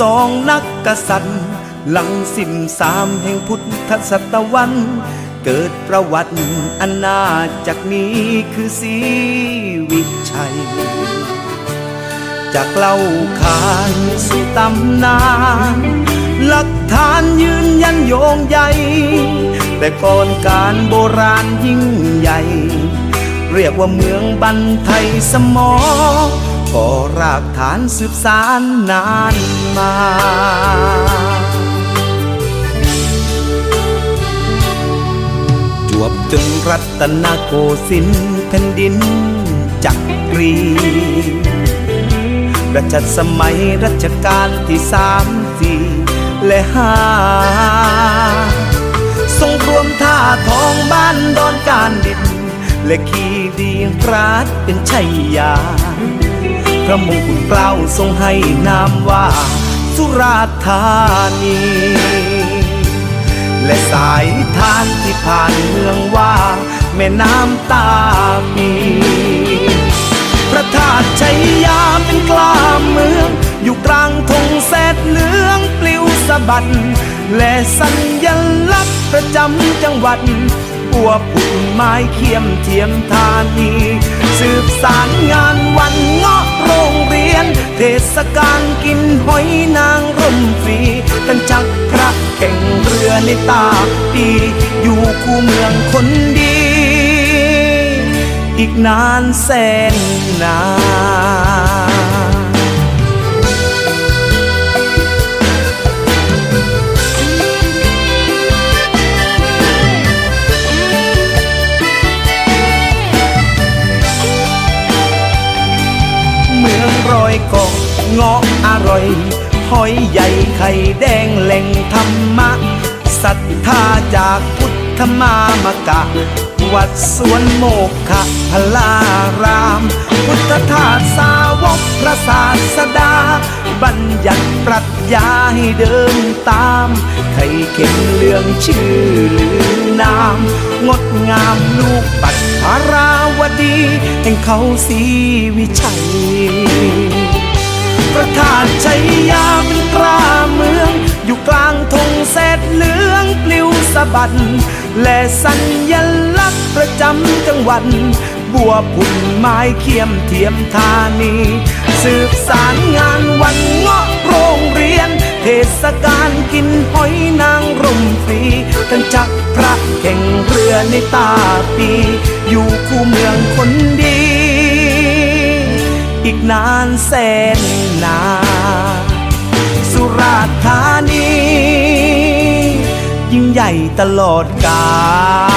ของนักกษัตริย์ หลังสิ้นสามแห่งพุทธศตวรรษเกิดประวัติอันนาจากนี้คือศรีวิชัย จากเล่าขานสู่ตำนานหลักฐานยืนยันโยงใหญ่แต่ก่อนการโบราณยิ่งใหญ่ เรียกว่าเมืองบันไทยสมอ ก็รากฐานสืบสานนานมาจวบจนรัตนโกสินทร์แผ่นดินจักรี รัชสมัยรัชกาลที่สามสี่และห้าทรงรวมท่าทองบ้านดอนการดิน และขีดีรัฐเป็นชัยยา ระมงกุฎเกล้าทรงให้นามว่า สุราษฎร์ธานี และสายทานที่ผ่านเมืองว่า แม่น้ำตาปีพระธาตุชัยยาเป็นกลางเมือง อยู่กลางธงแสดเหลืองปลิวสะบัดและสัญลักษณ์ประจำจังหวัดบัวผุดไม้เขียมเทียมธานี สืบสารงานวันเงาะโรงเรียน เทศกาลกินหอยนางร่มฟรี กันจักพระแข่งเรือในตาปีอยู่คู่เมืองคนดี อีกนานแสนนาน เงาะอร่อย หอยใหญ่ไข่แดงแหล่งธรรมะศรัทธาจากพุทธมามกะ วัดสวนโมกขะพลาราม พุทธทาสสาวกพระศาสดา บัญญัติปรัชญาให้เดินตาม ไข่เข็มเรื่องชื่อลือนาม งดงามลูกปัดภาราวดี แห่งเขาสีวิชัย พระธาตุชัยยาเป็นตราเมือง อยู่กลางธงแสดเหลืองปลิวสะบัด และสัญลักษณ์ประจำจังหวัด บัวผุ่นไม้เขียมเทียมธานี สืบสารงานวันเงาะโรงเรียน เทศกาลกินหอยนางรมฟรีกันจักพระแข่งเรือในตาปี อยู่คู่เมืองคนดี อีกนานแสน นา สุราษฎร์ธานี ยิ่งใหญ่ตลอดกาล